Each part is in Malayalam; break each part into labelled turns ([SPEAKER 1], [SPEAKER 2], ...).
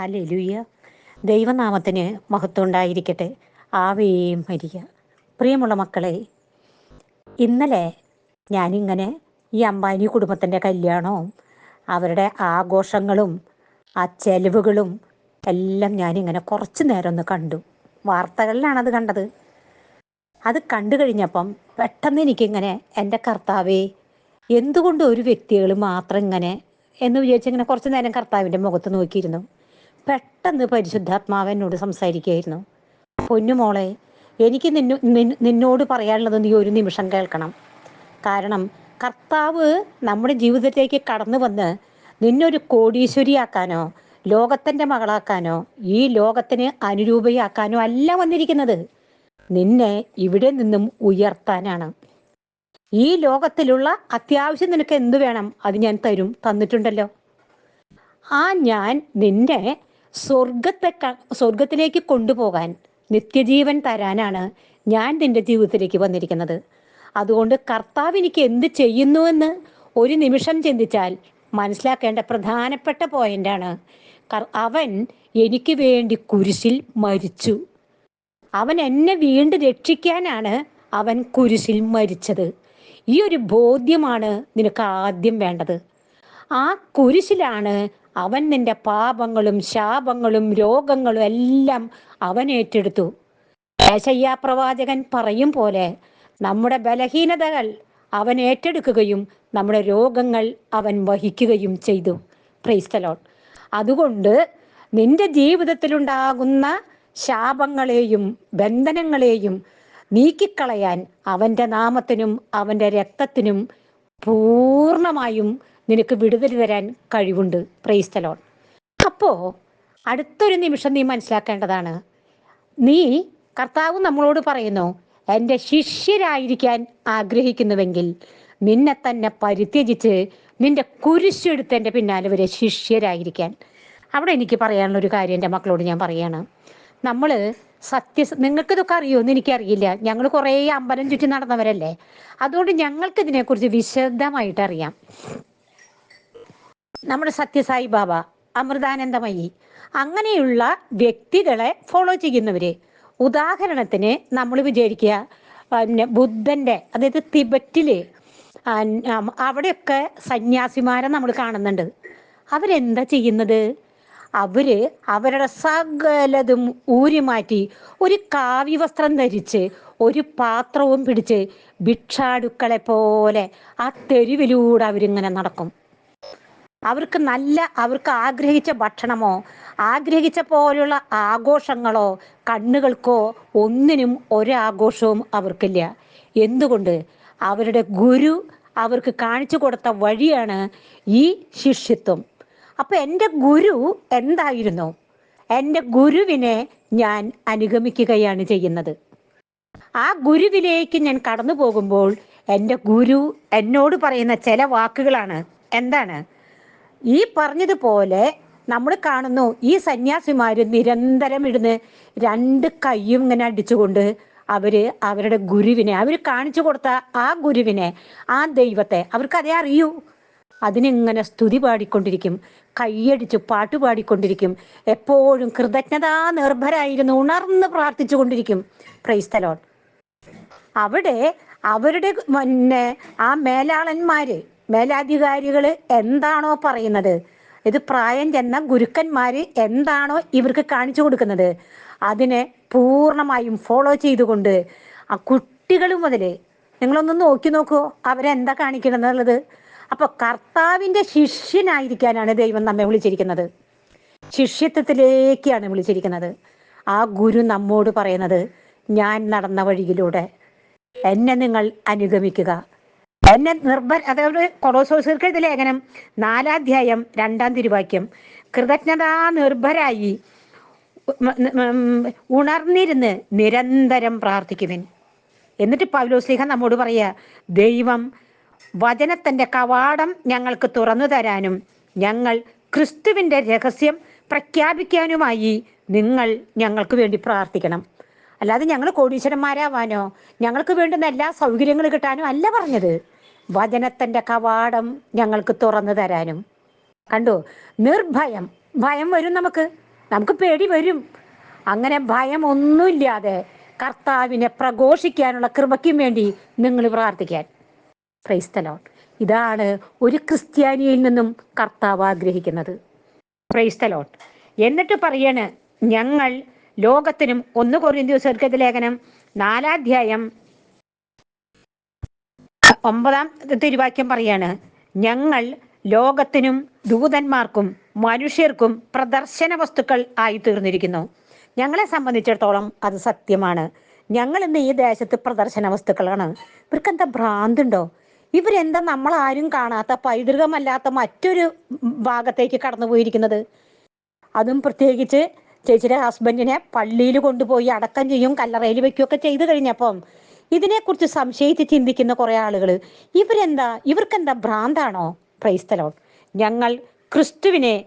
[SPEAKER 1] ഹാലലുയ്യ ദൈവനാമത്തിന് മഹത്വം ഉണ്ടായിരിക്കട്ടെ ആവേയും മരിയ. പ്രിയമുള്ള മക്കളെ ഇന്നലെ ഞാനിങ്ങനെ ഈ അമ്പാനി കുടുംബത്തിന്റെ കല്യാണവും അവരുടെ ആഘോഷങ്ങളും ആ ചെലവുകളും എല്ലാം ഞാനിങ്ങനെ കുറച്ച് നേരം ഒന്ന് കണ്ടു. വാർത്തകളിലാണത് കണ്ടത്. അത് കണ്ടു കഴിഞ്ഞപ്പം പെട്ടെന്ന് എനിക്കിങ്ങനെ എന്റെ കർത്താവേ എന്തുകൊണ്ട് ഒരു വ്യക്തികൾ മാത്രം ഇങ്ങനെ എന്ന് വിചാരിച്ചിങ്ങനെ കുറച്ച് നേരം കർത്താവിന്റെ മുഖത്ത് നോക്കിയിരുന്നു. പെട്ടെന്ന് പരിശുദ്ധാത്മാവനോട് സംസാരിക്കുകയായിരുന്നു. പൊന്നുമോളെ എനിക്ക് നിന്നു നിന്നോട് പറയാനുള്ളത് നീ ഒരു നിമിഷം കേൾക്കണം. കാരണം കർത്താവ് നമ്മുടെ ജീവിതത്തിലേക്ക് കടന്നു വന്ന് നിന്നൊരു കോടീശ്വരിയാക്കാനോ ലോകത്തിന്റെ മകളാക്കാനോ ഈ ലോകത്തിന് അനുരൂപയാക്കാനോ അല്ല വന്നിരിക്കുന്നത്. നിന്നെ ഇവിടെ നിന്നും ഉയർത്താനാണ്. ഈ ലോകത്തിലുള്ള അത്യാവശ്യം നിനക്ക് എന്ത് വേണം? അത് ഞാൻ തരും തന്നിട്ടുണ്ടല്ലോ. ആ ഞാൻ നിന്നെ സ്വർഗത്തെ സ്വർഗത്തിലേക്ക് കൊണ്ടുപോകാൻ നിത്യജീവൻ തരാനാണ് ഞാൻ നിന്റെ ജീവിതത്തിലേക്ക് വന്നിരിക്കുന്നത്. അതുകൊണ്ട് കർത്താവ് എനിക്ക് എന്ത് ചെയ്യുന്നുവെന്ന് ഒരു നിമിഷം ചിന്തിച്ചാൽ മനസ്സിലാക്കേണ്ട പ്രധാനപ്പെട്ട പോയിന്റാണ് അവൻ എനിക്ക് വേണ്ടി കുരിശിൽ മരിച്ചു. അവൻ എന്നെ വീണ്ടും രക്ഷിക്കാനാണ് അവൻ കുരിശിൽ മരിച്ചത്. ഈ ഒരു ബോധ്യമാണ് നിനക്ക് ആദ്യം വേണ്ടത്. ആ കുരിശിലാണ് അവൻ നിന്റെ പാപങ്ങളും ശാപങ്ങളും രോഗങ്ങളും എല്ലാം അവൻ ഏറ്റെടുത്തു. പ്രവാചകൻ പറയും പോലെ നമ്മുടെ ബലഹീനതകൾ അവൻ ഏറ്റെടുക്കുകയും നമ്മുടെ രോഗങ്ങൾ അവൻ വഹിക്കുകയും ചെയ്തു. ക്രൈസ്തലോൺ അതുകൊണ്ട് നിന്റെ ജീവിതത്തിലുണ്ടാകുന്ന ശാപങ്ങളെയും ബന്ധനങ്ങളെയും നീക്കിക്കളയാൻ അവന്റെ നാമത്തിനും അവന്റെ രക്തത്തിനും പൂർണമായും നിനക്ക് വിടുതൽ തരാൻ കഴിവുണ്ട്. പ്രൈസ്തലോൺ അപ്പോൾ അടുത്തൊരു നിമിഷം നീ മനസ്സിലാക്കേണ്ടതാണ്. നീ കർത്താവ് നമ്മളോട് പറയുന്നു എന്റെ ശിഷ്യരായിരിക്കാൻ ആഗ്രഹിക്കുന്നുവെങ്കിൽ നിന്നെ തന്നെ പരിത്യജിച്ച് നിന്റെ കുരിശെടുത്ത് എന്റെ പിന്നാലെ വരെ ശിഷ്യരായിരിക്കാൻ. അവിടെ എനിക്ക് പറയാനുള്ള ഒരു കാര്യം എന്റെ മക്കളോട് ഞാൻ പറയാണ്. നമ്മൾ സത്യ നിങ്ങൾക്കിതൊക്കെ അറിയുമെന്ന് എനിക്കറിയില്ല. ഞങ്ങൾ കുറേ അമ്പലം ചുറ്റി നടന്നവരല്ലേ. അതുകൊണ്ട് ഞങ്ങൾക്കിതിനെക്കുറിച്ച് വിശദമായിട്ട് അറിയാം നമ്മുടെ സത്യസായി ബാബ അമൃതാനന്ദമയി അങ്ങനെയുള്ള വ്യക്തികളെ ഫോളോ ചെയ്യുന്നവര്. ഉദാഹരണത്തിന് നമ്മൾ വിചാരിക്കുക പിന്നെ ബുദ്ധന്റെ അതായത് തിബറ്റിൽ അവിടെയൊക്കെ സന്യാസിമാരെ നമ്മൾ കാണുന്നുണ്ട്. അവരെന്താ ചെയ്യുന്നത്? അവർ അവരുടെ സകലതും ഊരിമാറ്റി ഒരു കാവ്യവസ്ത്രം ധരിച്ച് ഒരു പാത്രവും പിടിച്ച് ഭിക്ഷാടുക്കളെ പോലെ ആ തെരുവിലൂടെ അവരിങ്ങനെ നടക്കും. അവർക്ക് നല്ല അവർക്ക് ആഗ്രഹിച്ച ഭക്ഷണമോ ആഗ്രഹിച്ച പോലുള്ള ആഘോഷങ്ങളോ കണ്ണുകൾക്കോ ഒന്നിനും ഒരാഘോഷവും അവർക്കില്ല. എന്തുകൊണ്ട്? അവരുടെ ഗുരു അവർക്ക് കാണിച്ചു കൊടുത്ത വഴിയാണ് ഈ ശിഷ്യത്വം. അപ്പൊ എന്റെ ഗുരു എന്തായിരുന്നു? എന്റെ ഗുരുവിനെ ഞാൻ അനുഗമിക്കുകയാണ് ചെയ്യുന്നത്. ആ ഗുരുവിലേക്ക് ഞാൻ കടന്നു പോകുമ്പോൾ എന്റെ ഗുരു എന്നോട് പറയുന്ന ചില വാക്കുകളാണ്. എന്താണ്? ഈ പറഞ്ഞതുപോലെ നമ്മൾ കാണുന്നു ഈ സന്യാസിമാര് നിരന്തരം ഇടുന്ന് രണ്ട് കൈയും ഇങ്ങനെ അടിച്ചുകൊണ്ട് അവർ അവരുടെ ഗുരുവിനെ അവർ കാണിച്ചു കൊടുത്ത ആ ഗുരുവിനെ ആ ദൈവത്തെ അവർക്ക് അതേ അറിയൂ. അതിനിങ്ങനെ സ്തുതി പാടിക്കൊണ്ടിരിക്കും കൈയടിച്ച് പാട്ട് പാടിക്കൊണ്ടിരിക്കും എപ്പോഴും കൃതജ്ഞതാ നിർഭരായിരുന്നു ഉണർന്ന് പ്രാർത്ഥിച്ചു കൊണ്ടിരിക്കും ക്രൈസ്തലോൺ അവിടെ അവരുടെ പിന്നെ ആ മേലാളന്മാര് മേലാധികാരികൾ എന്താണോ പറയുന്നത്? ഇത് പ്രായം ചെന്ന ഗുരുക്കന്മാര് എന്താണോ ഇവർക്ക് കാണിച്ചു കൊടുക്കുന്നത്. അതിനെ പൂർണമായും ഫോളോ ചെയ്തുകൊണ്ട് ആ കുട്ടികൾ മുതൽ നിങ്ങളൊന്ന് നോക്കി നോക്കൂ അവരെന്താ കാണിക്കണമെന്നുള്ളത് അപ്പൊ കർത്താവിന്റെ ശിഷ്യനായിരിക്കാനാണ് ദൈവം നമ്മെ വിളിച്ചിരിക്കുന്നത്. ശിഷ്യത്വത്തിലേക്കാണ് വിളിച്ചിരിക്കുന്നത്. ആ ഗുരു നമ്മോട് പറയുന്നത് ഞാൻ നടന്ന വഴിയിലൂടെ എന്നെ നിങ്ങൾ അനുഗമിക്കുക. എന്നെ നിർഭ അതായത് കൊളോസോസ് എഴുതിയ ലേഖനം നാലാധ്യായം രണ്ടാം തിരുവാക്യം. കൃതജ്ഞതാ നിർഭരായി ഉണർന്നിരുന്ന് നിരന്തരം പ്രാർത്ഥിക്കുവിൻ. എന്നിട്ട് പൗലോസ്ലിഹ നമ്മോട് പറയുക ദൈവം വചനത്തിന്റെ കവാടം ഞങ്ങൾക്ക് തുറന്നു തരാനും ഞങ്ങൾ ക്രിസ്തുവിന്റെ രഹസ്യം പ്രഖ്യാപിക്കാനുമായി നിങ്ങൾ ഞങ്ങൾക്ക് വേണ്ടി പ്രാർത്ഥിക്കണം. അല്ലാതെ ഞങ്ങൾ കോടീശ്വരന്മാരാവാനോ ഞങ്ങൾക്ക് വേണ്ടുന്ന എല്ലാ സൗകര്യങ്ങളും കിട്ടാനോ അല്ല പറഞ്ഞത്. വചനത്തിന്റെ കവാടം ഞങ്ങൾക്ക് തുറന്നു തരാനും. കണ്ടു? നിർഭയം. ഭയം വരും നമുക്ക്. നമുക്ക് പേടി വരും. അങ്ങനെ ഭയം ഒന്നുമില്ലാതെ കർത്താവിനെ പ്രഘോഷിക്കാനുള്ള കൃപയ്ക്കും വേണ്ടി നിങ്ങൾ പ്രാർത്ഥിക്കാൻ. ക്രൈസ്തലോൺ ഇതാണ് ഒരു ക്രിസ്ത്യാനിയിൽ നിന്നും കർത്താവ് ആഗ്രഹിക്കുന്നത്. ക്രൈസ്തലോൺ എന്നിട്ട് പറയാണ് ഞങ്ങൾ ലോകത്തിനും ഒന്ന് കൊറിന്ത്യസ്വർഗത ലേഖനം നാലാധ്യായം ഒമ്പതാം തിരുവാക്യം പറയാണ്. ഞങ്ങൾ ലോകത്തിനും ദൂതന്മാർക്കും മനുഷ്യർക്കും പ്രദർശന വസ്തുക്കൾ ആയി തീർന്നിരിക്കുന്നു. ഞങ്ങളെ സംബന്ധിച്ചിടത്തോളം അത് സത്യമാണ്. ഞങ്ങൾ ഇന്ന് ഈ ദേശത്ത് പ്രദർശന വസ്തുക്കളാണ്. ഇവർക്ക് എന്താ ഭ്രാന്തുണ്ടോ? ഇവരെന്താ നമ്മൾ ആരും കാണാത്ത പൈതൃകമല്ലാത്ത മറ്റൊരു ഭാഗത്തേക്ക് കടന്നു പോയിരിക്കുന്നത് അതും പ്രത്യേകിച്ച് ചേച്ചിയുടെ ഹസ്ബൻഡിനെ പള്ളിയിൽ കൊണ്ടുപോയി അടക്കം ചെയ്യും കല്ലറയിൽ വെക്കുകയൊക്കെ ചെയ്തു കഴിഞ്ഞപ്പം ഇതിനെക്കുറിച്ച് സംശയിച്ച് ചിന്തിക്കുന്ന കുറെ ആളുകൾ ഇവരെന്താ ഇവർക്കെന്താ ഭ്രാന്താണോ? ക്രൈസ്തലോൺ ഞങ്ങൾ ക്രിസ്തുവിനെ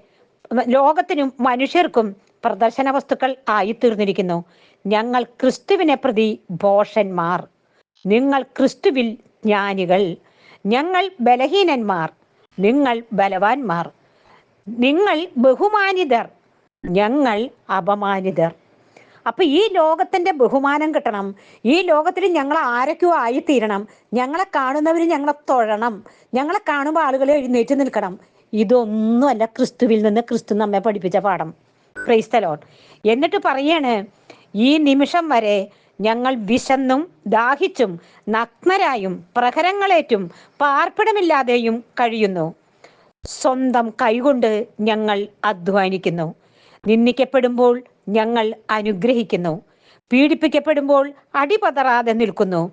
[SPEAKER 1] ലോകത്തിനും മനുഷ്യർക്കും പ്രദർശന വസ്തുക്കൾ ആയി തീർന്നിരിക്കുന്നു. ഞങ്ങൾ ക്രിസ്തുവിനെ പ്രതി ഭോഷന്മാർ. നിങ്ങൾ ക്രിസ്തുവിൽ ജ്ഞാനികൾ. ഞങ്ങൾ ബലഹീനന്മാർ. നിങ്ങൾ ബലവാന്മാർ. നിങ്ങൾ ബഹുമാനിതർ. ഞങ്ങൾ അപമാനിതർ. അപ്പൊ ഈ ലോകത്തിന്റെ ബഹുമാനം കിട്ടണം. ഈ ലോകത്തിൽ ഞങ്ങൾ ആരൊക്കെയോ ആയിത്തീരണം. ഞങ്ങളെ കാണുന്നവർ ഞങ്ങളെ തൊഴണം. ഞങ്ങളെ കാണുമ്പോൾ ആളുകൾ എഴുന്നേറ്റ് നിൽക്കണം. ഇതൊന്നുമല്ല ക്രിസ്തുവിൽ നിന്ന് ക്രിസ്തു നമ്മെ പഠിപ്പിച്ച പാഠം. ക്രൈസ്തലോൺ എന്നിട്ട് പറയാണ് ഈ നിമിഷം വരെ ഞങ്ങൾ വിശന്നും ദാഹിച്ചും നഗ്നരായും പ്രഹരങ്ങളേറ്റും പാർപ്പിടമില്ലാതെയും കഴിയുന്നു. സ്വന്തം കൈകൊണ്ട് ഞങ്ങൾ അധ്വാനിക്കുന്നു. നിന്ദിക്കപ്പെടുമ്പോൾ ഞങ്ങൾ അനുഗ്രഹിക്കുന്നു. പീഡിപ്പിക്കപ്പെടുമ്പോൾ അടിപതറാതെ നിൽക്കുന്നു.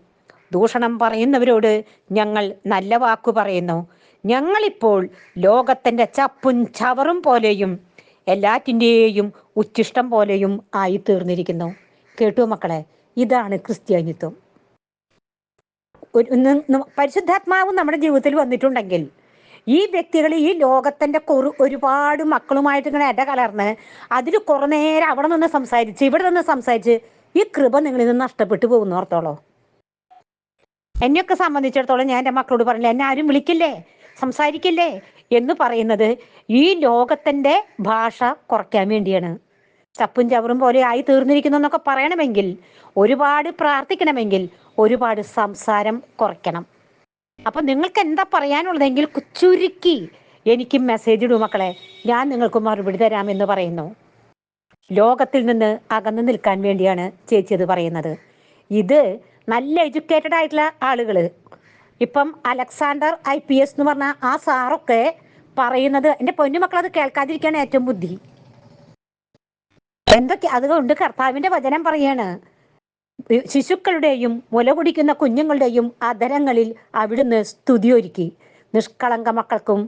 [SPEAKER 1] ദൂഷണം പറയുന്നവരോട് ഞങ്ങൾ നല്ല വാക്കു പറയുന്നു. ഞങ്ങളിപ്പോൾ ലോകത്തിന്റെ ചപ്പും ചവറും പോലെയും എല്ലാറ്റിന്റെയും ഉച്ചിഷ്ടം പോലെയും ആയി തീർന്നിരിക്കുന്നു കേട്ടു മക്കളെ ഇതാണ് ക്രിസ്ത്യാനിത്വം. പരിശുദ്ധാത്മാവ് നമ്മുടെ ജീവിതത്തിൽ വന്നിട്ടുണ്ടെങ്കിൽ ഈ വ്യക്തികൾ ഈ ലോകത്തിന്റെ കുറു ഒരുപാട് മക്കളുമായിട്ട് ഇങ്ങനെ ഇട കലർന്ന് അതിൽ കുറെ നേരം അവിടെ നിന്ന് സംസാരിച്ച് ഇവിടെ നിന്ന് സംസാരിച്ച് ഈ കൃപ നിങ്ങളിൽ നിന്ന് നഷ്ടപ്പെട്ടു പോകുന്നു ഓർത്തോളോ. എന്നെയൊക്കെ സംബന്ധിച്ചിടത്തോളം ഞാൻ എന്റെ മക്കളോട് പറഞ്ഞില്ല എന്നെ ആരും വിളിക്കില്ലേ? സംസാരിക്കില്ലേ? എന്ന് പറയുന്നത് ഈ ലോകത്തിന്റെ ഭാഷ കുറയ്ക്കാൻ വേണ്ടിയാണ്. ചപ്പും ചവറും പോലെ ആയി തീർന്നിരിക്കുന്നു എന്നൊക്കെ പറയണമെങ്കിൽ ഒരുപാട് പ്രാർത്ഥിക്കണമെങ്കിൽ ഒരുപാട് സംസാരം കുറയ്ക്കണം. അപ്പൊ നിങ്ങൾക്ക് എന്താ പറയാനുള്ളതെങ്കിൽ ചുരുക്കി എനിക്ക് മെസ്സേജ് ഇടൂ മക്കളെ. ഞാൻ നിങ്ങൾക്ക് മറുപടി എന്ന് പറയുന്നു. ലോകത്തിൽ നിന്ന് അകന്നു നിൽക്കാൻ വേണ്ടിയാണ് ചേച്ചി അത് പറയുന്നത്. ഇത് നല്ല എഡ്യൂക്കേറ്റഡ് ആയിട്ടുള്ള ആളുകൾ ഇപ്പം അലക്സാണ്ടർ ഐ പി എസ് എന്ന് പറഞ്ഞ ആ സാറൊക്കെ പറയുന്നത് എന്റെ പൊന്നുമക്കൾ അത് കേൾക്കാതിരിക്കാണ് ഏറ്റവും ബുദ്ധി. എന്തൊക്കെ അതുകൊണ്ട് കർത്താവിന്റെ വചനം പറയാണ്. ശിശുക്കളുടെയും മുല കുടിക്കുന്ന കുഞ്ഞുങ്ങളുടെയും അധരങ്ങളിൽ അവിടുന്ന് സ്തുതി ഒരുക്കി നിഷ്കളങ്ക മക്കൾക്കും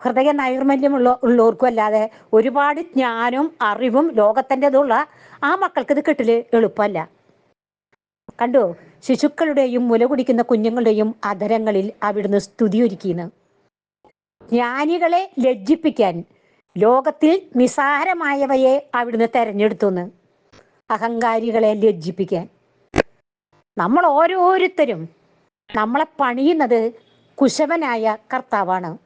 [SPEAKER 1] ഹൃദയ നൈർമല്യമുള്ള ഉള്ളവർക്കും അല്ലാതെ ഒരുപാട് ജ്ഞാനവും അറിവും ലോകത്തിന്റെതുള്ള ആ മക്കൾക്ക് ഇത് കിട്ടൽ എളുപ്പമല്ല. കണ്ടോ? ശിശുക്കളുടെയും മുല കുടിക്കുന്ന കുഞ്ഞുങ്ങളുടെയും അധരങ്ങളിൽ അവിടുന്ന് സ്തുതി ഒരുക്കിയെന്ന് ജ്ഞാനികളെ ലജ്ജിപ്പിക്കാൻ ലോകത്തിൽ നിസാരമായവയെ അവിടുന്ന് തെരഞ്ഞെടുത്തുന്ന്. അഹങ്കാരികളെ ലജ്ജിപ്പിക്കാൻ. നമ്മൾ ഓരോരുത്തരും നമ്മളെ പണിയുന്നത് കുശവനായ കർത്താവാണ്.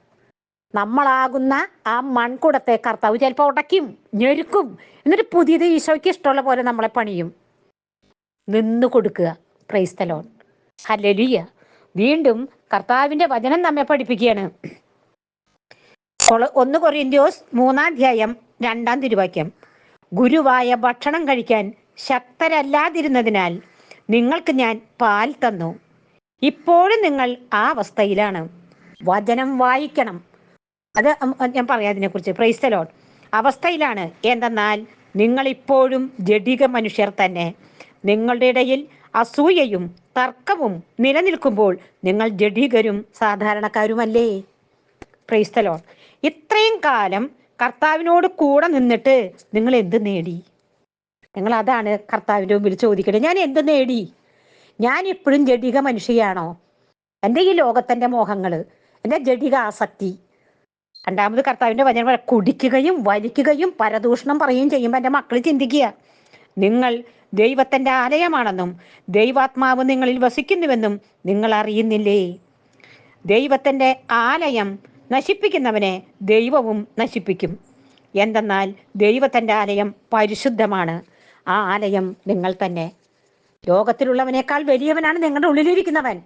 [SPEAKER 1] നമ്മളാകുന്ന ആ മൺകുടത്തെ കർത്താവ് ചിലപ്പോൾ ഉടയ്ക്കും ഞെരുക്കും. എന്നിട്ട് പുതിയത് ഈശോയ്ക്ക് ഇഷ്ടമുള്ള പോലെ നമ്മളെ പണിയും. നിന്ന് കൊടുക്കുക. ക്രൈസ്തലോൺ ഹലലിയ വീണ്ടും കർത്താവിന്റെ വചനം നമ്മെ പഠിപ്പിക്കുകയാണ്. ഒന്ന് കൊറിയന്ത്യോസ് മൂന്നാം അധ്യായം രണ്ടാം തിരുവാക്യം. ഗുരുവായ ഭക്ഷണം കഴിക്കാൻ ശക്തരല്ലാതിരുന്നതിനാൽ നിങ്ങൾക്ക് ഞാൻ പാൽ തന്നു. ഇപ്പോഴും നിങ്ങൾ ആ അവസ്ഥയിലാണ്. വചനം വായിക്കണം. അത് ഞാൻ പറയാം അതിനെക്കുറിച്ച്. പ്രൈസ്തലോൺ അവസ്ഥയിലാണ്. എന്തെന്നാൽ നിങ്ങൾ ഇപ്പോഴും ജഡിക മനുഷ്യർ തന്നെ. നിങ്ങളുടെ ഇടയിൽ അസൂയയും തർക്കവും നിലനിൽക്കുമ്പോൾ നിങ്ങൾ ജഡികരും സാധാരണക്കാരുമല്ലേ? പ്രൈസ്തലോൺ ഇത്രയും കാലം കർത്താവിനോട് കൂടെ നിന്നിട്ട് നിങ്ങൾ എന്ത് നേടി? നിങ്ങൾ അതാണ് കർത്താവിന്റെ മുമ്പിൽ ചോദിക്കുന്നത് ഞാൻ എന്ത് നേടി? ഞാൻ ഇപ്പോഴും ജഡിക മനുഷ്യയാണോ? എന്റെ ഈ ലോകത്തിന്റെ മോഹങ്ങൾ എന്റെ ജഡിക ആസക്തി. രണ്ടാമത് കർത്താവിന്റെ വചനം കുടിക്കുകയും വലിക്കുകയും പരദൂഷണം പറയുകയും ചെയ്യുമ്പോൾ എന്റെ മക്കൾ ചിന്തിക്കുക നിങ്ങൾ ദൈവത്തിന്റെ ആലയമാണെന്നും ദൈവാത്മാവ് നിങ്ങളിൽ വസിക്കുന്നുവെന്നും നിങ്ങൾ അറിയുന്നില്ലേ? ദൈവത്തിന്റെ ആലയം നശിപ്പിക്കുന്നവനെ ദൈവവും നശിപ്പിക്കും. എന്തെന്നാൽ ദൈവത്തിന്റെ ആലയം പരിശുദ്ധമാണ്. ആ ആലയം നിങ്ങൾ തന്നെ. ലോകത്തിലുള്ളവനേക്കാൾ വലിയവനാണ് നിങ്ങളുടെ ഉള്ളിലിരിക്കുന്നവൻ.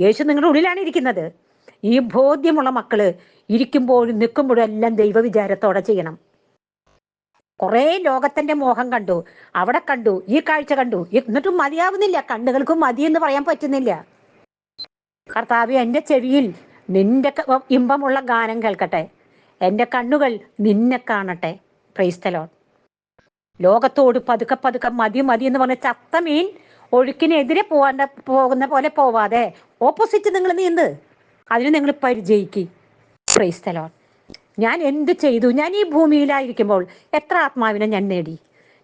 [SPEAKER 1] യേശു നിങ്ങളുടെ ഉള്ളിലാണ് ഇരിക്കുന്നത്. ഈ ബോധ്യമുള്ള മക്കൾ ഇരിക്കുമ്പോഴും നിൽക്കുമ്പോഴും എല്ലാം ദൈവവിചാരത്തോടെ ചെയ്യണം. കുറേ ലോകത്തിന്റെ മോഹം കണ്ടു. അവിടെ കണ്ടു. ഈ കാഴ്ച കണ്ടു. എന്നിട്ടും മതിയാവുന്നില്ല. കണ്ണുകൾക്കും മതി എന്ന് പറയാൻ പറ്റുന്നില്ല. കർത്താവ് എന്റെ ചെവിയിൽ നിന്റെ ഇമ്പമുള്ള ഗാനം കേൾക്കട്ടെ. എന്റെ കണ്ണുകൾ നിന്നെ കാണട്ടെ. പ്രൈസ്തലോൺ ലോകത്തോട് പതുക്കെ പതുക്കെ മതി മതി എന്ന് പറഞ്ഞ ചത്ത മീൻ ഒഴുക്കിനെതിരെ പോകാണ്ട പോകുന്ന പോലെ പോവാതെ. ഓപ്പോസിറ്റ് നിങ്ങൾ നീന്ത് അതിന് നിങ്ങൾ പരിചയിക്കി. പ്രൈസ്തലോൺ ഞാൻ എന്ത് ചെയ്തു? ഞാൻ ഈ ഭൂമിയിലായിരിക്കുമ്പോൾ എത്ര ആത്മാവിനെ ഞാൻ നേടി?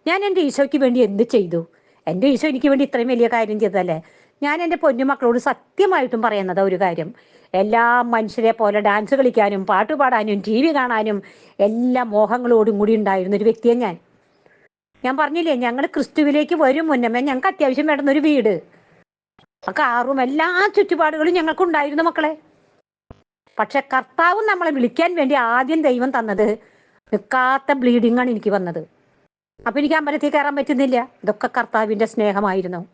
[SPEAKER 1] ഞാൻ എന്റെ ഈശോയ്ക്ക് വേണ്ടി എന്ത് ചെയ്തു? എന്റെ ഈശോ എനിക്ക് വേണ്ടി ഇത്രയും വലിയ കാര്യം ചെയ്തതല്ലേ? ഞാൻ എന്റെ പൊന്നുമക്കളോട് സത്യമായിട്ടും പറയുന്നത് ഒരു കാര്യം. എല്ലാ മനുഷ്യരെ പോലെ ഡാൻസ് കളിക്കാനും പാട്ടുപാടാനും ടി വി കാണാനും എല്ലാ മോഹങ്ങളോടും കൂടി ഉണ്ടായിരുന്ന ഒരു വ്യക്തിയെ ഞാൻ. ഞാൻ പറഞ്ഞില്ലേ ഞങ്ങൾ ക്രിസ്തുവിലേക്ക് വരും മുന്നമേ ഞങ്ങൾക്ക് അത്യാവശ്യം വേണ്ടുന്ന ഒരു വീട്. കാറും എല്ലാ ചുറ്റുപാടുകളും ഞങ്ങൾക്ക് ഉണ്ടായിരുന്നു മക്കളെ. പക്ഷെ കർത്താവ് നമ്മളെ വിളിക്കാൻ വേണ്ടി ആദ്യം ദൈവം തന്നത് നിൽക്കാത്ത ബ്ലീഡിംഗ് ആണ് എനിക്ക് വന്നത്. അപ്പൊ എനിക്ക് അമ്പലത്തിൽ കയറാൻ പറ്റുന്നില്ല. ഇതൊക്കെ കർത്താവിന്റെ സ്നേഹമായിരുന്നു.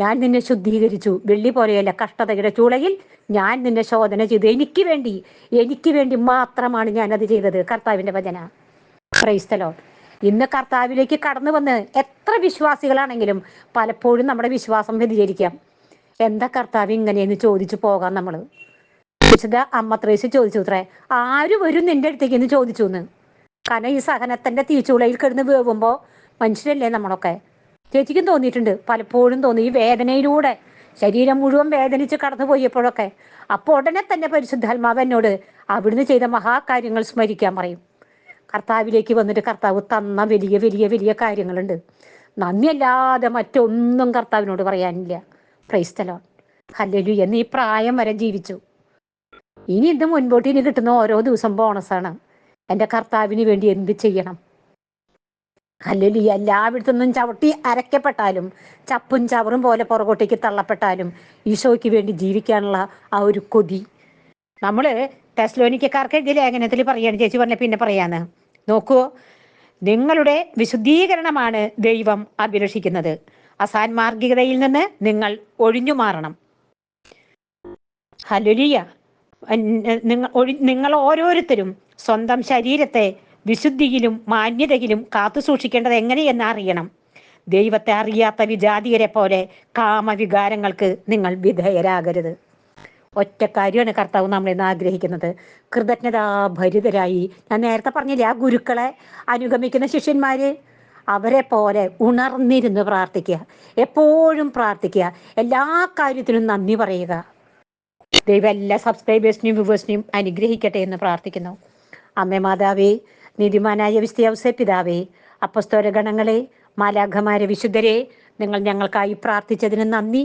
[SPEAKER 1] ഞാൻ നിന്നെ ശുദ്ധീകരിച്ചു. വെള്ളി പോലെയല്ല കഷ്ടതയുടെ ചൂളയിൽ ഞാൻ നിന്നെ ശോധന ചെയ്തു. എനിക്ക് വേണ്ടി എനിക്ക് വേണ്ടി മാത്രമാണ് ഞാൻ അത് ചെയ്തത്. കർത്താവിന്റെ വചന. ക്രൈസ്തലോ ഇന്ന് കർത്താവിലേക്ക് കടന്നു വന്ന് എത്ര വിശ്വാസികളാണെങ്കിലും പലപ്പോഴും നമ്മുടെ വിശ്വാസം വ്യതിചരിക്കാം എന്താ കർത്താവ് ഇങ്ങനെയെന്ന് ചോദിച്ചു പോകാം നമ്മൾ വിശുദ്ധ അമ്മ ത്രേശ് ചോദിച്ചു അത്രേ ആര് വരും നിന്റെ അടുത്തേക്ക് എന്ന് ചോദിച്ചു എന്ന് കാരണം ഈ സഹനത്തിന്റെ തീച്ചുളയിൽ കിടന്ന് വേവുമ്പോ മനുഷ്യരല്ലേ നമ്മളൊക്കെ? ചേച്ചിക്കും തോന്നിയിട്ടുണ്ട് പലപ്പോഴും തോന്നി ഈ വേദനയിലൂടെ ശരീരം മുഴുവൻ വേദനിച്ച് കടന്നു പോയപ്പോഴൊക്കെ. അപ്പോൾ ഉടനെ തന്നെ പരിശുദ്ധാത്മാവ് എന്നോട് അവിടുന്ന് ചെയ്ത മഹാകാര്യങ്ങൾ സ്മരിക്കാൻ പറയും. കർത്താവിലേക്ക് വന്നിട്ട് കർത്താവ് തന്ന വലിയ വലിയ വലിയ കാര്യങ്ങളുണ്ട്. നന്ദിയല്ലാതെ മറ്റൊന്നും കർത്താവിനോട് പറയാനില്ല. ക്രൈസ്തലോ ഹല്ലലു എന്ന് ഈ പ്രായം വരെ ജീവിച്ചു. ഇനി ഇത് മുൻപോട്ട് ഇനി കിട്ടുന്ന ഓരോ ദിവസം ബോണസാണ് എന്റെ കർത്താവിന് വേണ്ടി എന്ത് ചെയ്യണം? അല്ലെങ്കിൽ എല്ലായിടത്തുനിന്നും ചവിട്ടി അരക്കപ്പെട്ടാലും ചപ്പും ചവറും പോലെ പുറകോട്ടേക്ക് തള്ളപ്പെട്ടാലും ഈശോയ്ക്ക് വേണ്ടി ജീവിക്കാനുള്ള ആ ഒരു കൊതി നമ്മൾ ടെസ്ലോനിക്കാർക്ക് എഴുതിയ ലേഖനത്തിൽ പറയാണ് ചേച്ചി പറഞ്ഞ പിന്നെ പറയാന്ന്. നോക്കൂ നിങ്ങളുടെ വിശുദ്ധീകരണമാണ് ദൈവം അഭിലഷിക്കുന്നത്. അസാൻമാർഗികതയിൽ നിന്ന് നിങ്ങൾ ഒഴിഞ്ഞു മാറണം. ഹലുലിയ നിങ്ങൾ നിങ്ങൾ ഓരോരുത്തരും സ്വന്തം ശരീരത്തെ വിശുദ്ധിയിലും മാന്യതയിലും കാത്തു സൂക്ഷിക്കേണ്ടത് എങ്ങനെയെന്ന് അറിയണം. ദൈവത്തെ അറിയാത്ത വിജാതീയരെ പോലെ കാമവികാരങ്ങൾക്ക് നിങ്ങൾ വിധേയരാകരുത്. ഒറ്റ കാര്യമാണ് കർത്താവ് നമ്മളിന്ന് ആഗ്രഹിക്കുന്നത്. കൃതജ്ഞതാഭരിതരായി ഞാൻ നേരത്തെ പറഞ്ഞില്ലേ ആ ഗുരുക്കളെ അനുഗമിക്കുന്ന ശിഷ്യന്മാര് അവരെ പോലെ ഉണർന്നിരുന്ന് പ്രാർത്ഥിക്കുക. എപ്പോഴും പ്രാർത്ഥിക്കുക. എല്ലാ കാര്യത്തിനും നന്ദി പറയുക. ദൈവം എല്ലാ സബ്സ്ക്രൈബേഴ്സിനെയും വ്യൂവേഴ്സിനെയും അനുഗ്രഹിക്കട്ടെ എന്ന് പ്രാർത്ഥിക്കുന്നു. അമ്മേ മാതാവേ നീതിമാനായ വിസ്തയവസ പിതാവേ അപ്പസ്തോര ഗണങ്ങളെ മാലാഖമാരെ വിശുദ്ധരെ നിങ്ങൾ ഞങ്ങൾക്കായി പ്രാർത്ഥിച്ചതിന് നന്ദി.